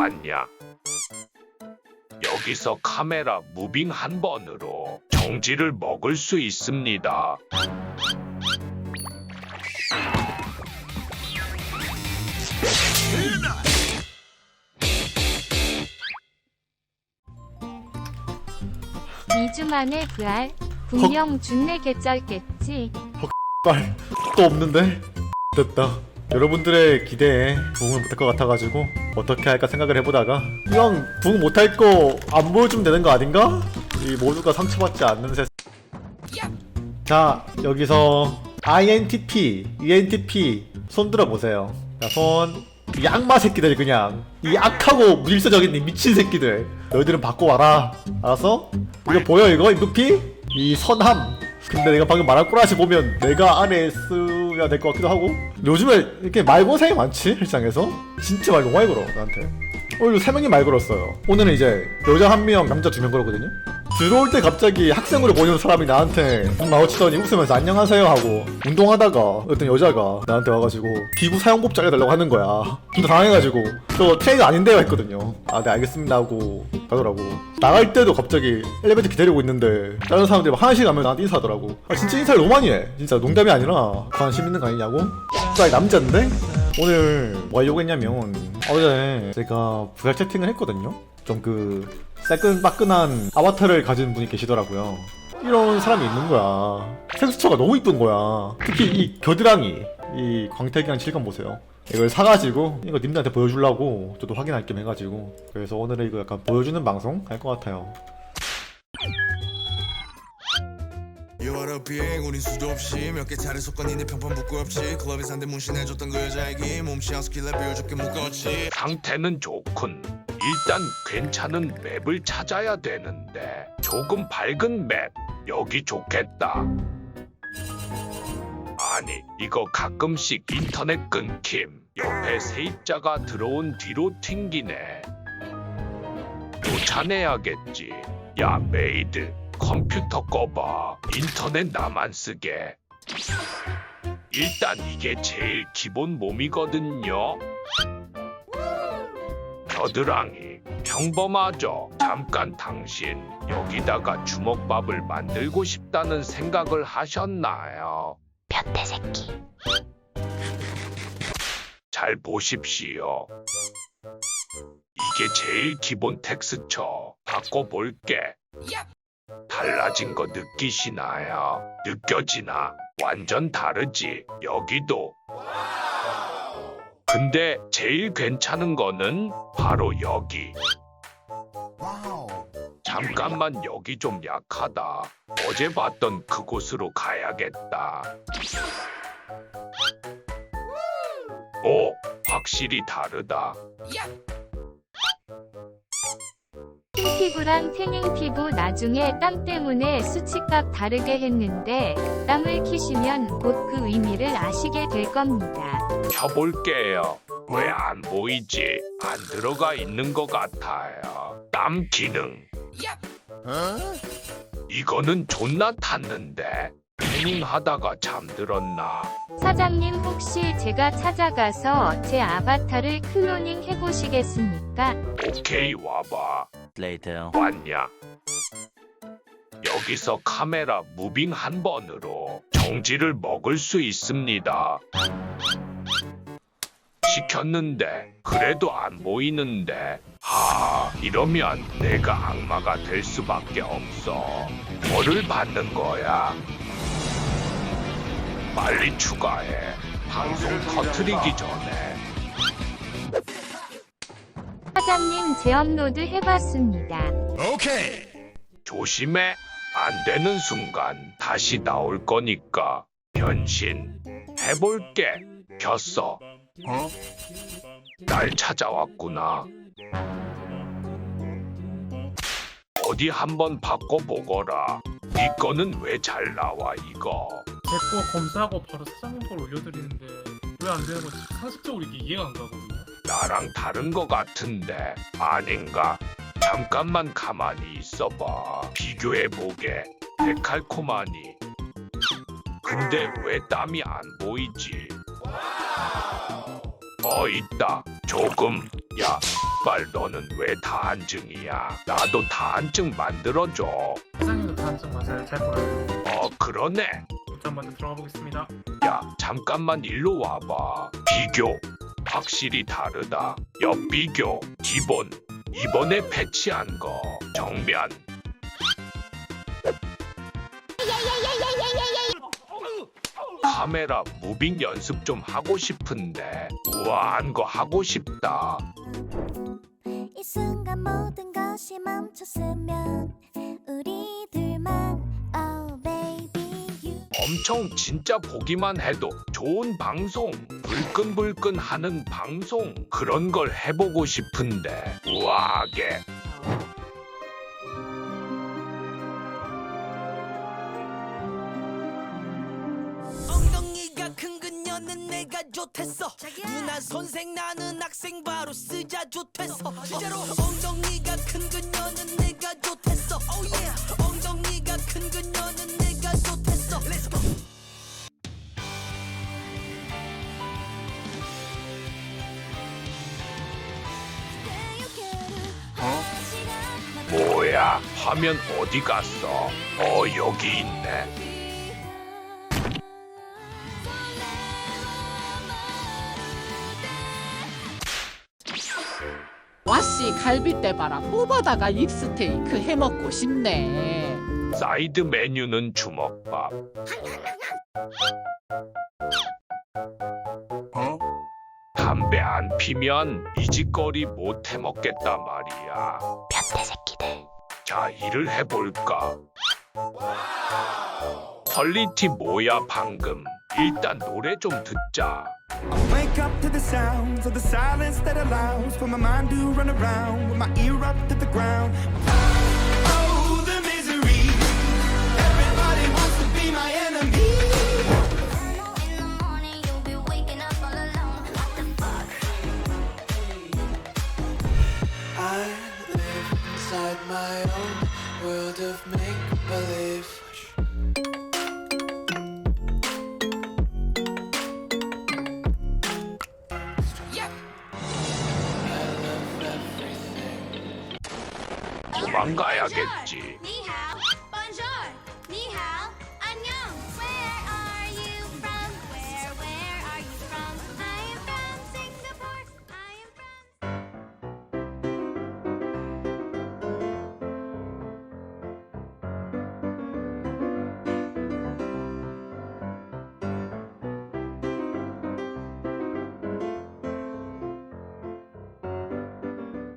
왔냐? 여기서 카메라 무빙 한 번으로 정지를 먹을 수 있습니다. 이주 만에 VR 분명 준내 개쩔겠지 빨, 또 없는데? 됐다. 여러분들의 기대에 부응을 못할 것 같아가지고 어떻게 할까 생각을 해보다가 이왕 부응 못할 거 안 보여주면 되는 거 아닌가? 이 모두가 상처받지 않는 세상. 자 여기서 INTP, ENTP 손 들어 보세요. 자, 손. 이 악마 새끼들 그냥. 이 악하고 무질서적인 이 미친 새끼들. 너희들은 바꿔와라. 알았어? 이거 보여 이거? 인프피? 이 선함. 근데 내가 방금 말한 꼬라지 보면 내가 안에 쓰 야 될 것 같기도 하고. 요즘에 이렇게 말고생이 많지 일상에서? 진짜 말 너무 많이 걸어 나한테. 오늘 세 명이 말 걸었어요. 오늘은 이제 여자 한 명 남자 두 명 걸었거든요 들어올 때 갑자기 학생으로 보이는 사람이 나한테 눈 마주치더니 웃으면서 안녕하세요 하고 운동하다가 어떤 여자가 나한테 와가지고 기구 사용법 알려달라고 하는 거야. 진짜 당황해가지고 저 트레이너 아닌데요 했거든요. 아 네 알겠습니다 하고 가더라고. 나갈 때도 갑자기 엘리베이터 기다리고 있는데 다른 사람들이 막 화장실 가면 나한테 인사하더라고. 아 진짜 인사를 너무 많이 해. 진짜 농담이 아니라 관심 있는 거 아니냐고? 진짜 남자인데 오늘 뭐 하려고 했냐면 어제 제가 VR 채팅을 했거든요? 좀 그 새끈빠끈한 아바타를 가진 분이 계시더라고요. 이런 사람이 있는 거야. 텍스처가 너무 이쁜 거야. 특히 이 겨드랑이 이 광택이랑 질감 보세요. 이걸 사가지고 이거 님들한테 보여주려고 저도 확인할 겸 해가지고 그래서 오늘은 이거 약간 보여주는 방송 할 것 같아요 A being 우린 수도 없이 몇 개 차례 섞어니네 평판 부끄럽지 클럽에 산데 문신해줬던 그 여자에게 몸시 한스킬에 비워줄게 묶었지 상태는 좋군. 일단 괜찮은 맵을 찾아야 되는데 조금 밝은 맵 여기 좋겠다. 아니 이거 가끔씩 인터넷 끊김. 옆에 세입자가 들어온 뒤로 튕기네. 쫓아내야겠지. 야 메이드 컴퓨터 꺼봐. 인터넷 나만 쓰게. 일단 이게 제일 기본 몸이거든요. 겨드랑이 평범하죠. 잠깐 당신 여기다가 주먹밥을 만들고 싶다는 생각을 하셨나요? 변태 새끼 잘 보십시오. 이게 제일 기본 텍스처. 바꿔볼게. 달라진 거 느끼시나요? 느껴지나? 완전 다르지. 여기도. 근데 제일 괜찮은 거는 바로 여기. 잠깐만 여기 좀 약하다. 어제 봤던 그곳으로 가야겠다. 오, 확실히 다르다. 피부랑 태닝 피부 나중에 땀 때문에 수치값 다르게 했는데 땀을 키시면 곧 그 의미를 아시게 될 겁니다 켜볼게요. 왜 안 보이지? 안 들어가 있는 것 같아요. 땀 기능. 이거는 존나 탔는데. 태닝 하다가 잠들었나? 사장님 혹시 제가 찾아가서 제 아바타를 클로닝 해보시겠습니까? 오케이 와봐. Later. 왔냐? 여기서 카메라 무빙 한 번으로 정지를 먹을 수 있습니다. 시켰는데 그래도 안 보이는데 아 이러면 내가 악마가 될 수밖에 없어 뭐를 받는 거야 빨리 추가해 방송 터트리기 전에 사장님 재업로드 해봤습니다 조심해. 안 되는 순간 다시 나올 거니까 변신 해볼게. 켰어. 날 찾아왔구나. 어디 한번 바꿔보거라. 네 거는 왜 잘 나와 이거? 제거 검사하고 바로 사장님 걸 올려드리는데 왜 안 되는 건지 상식적으로 이게 이해가 안 가거든요. 나랑 다른 거 같은데 아닌가? 잠깐만 가만히 있어봐. 비교해보게. 데칼코마니. 근데 왜 땀이 안 보이지? 어, 있다. 조금. 야, 이빨 너는 왜 다한증이야? 나도 다한증 만들어줘. 사장님도 단점 맞아요. 잘 보여요. 어 그러네. 저 먼저 들어가 보겠습니다. 야 잠깐만 일로 와봐. 비교. 확실히 다르다. 옆 비교. 기본. 이번에 패치한 거. 정면. 카메라 무빙 연습 좀 하고 싶은데 우아한 거 하고 싶다. 이 순간 모든 것이 멈췄으면 엄청 진짜 보기만 해도 좋은 방송, 불끈불끈 하는 방송 그런 걸 해보고 싶은데. 우아하게. 엉덩이가 큰 그녀는 내가 좋댔어. 누나 선생 나는 학생 바로 쓰자 좋댔어. 진짜로 엉덩이가 큰 그녀는 내가 좋댔어. Oh yeah. 엉덩이가 큰 그녀는 야 화면 어디 갔어? 어 여기 있네. 와씨 갈비대 봐라 뽑아다가 익스테이크 해먹고 싶네 사이드 메뉴는 주먹밥. 담배 안 피면 이 짓거리 못 해먹겠다 말이야. 변태 새끼들 자, 일을 해볼까? 퀄리티 뭐야 방금? 일단 노래 좀 듣자. Wake up to the sounds of the silence that allows for my mind to run around with my ear up to the ground. inside my own world of make-believe 도망가야겠지.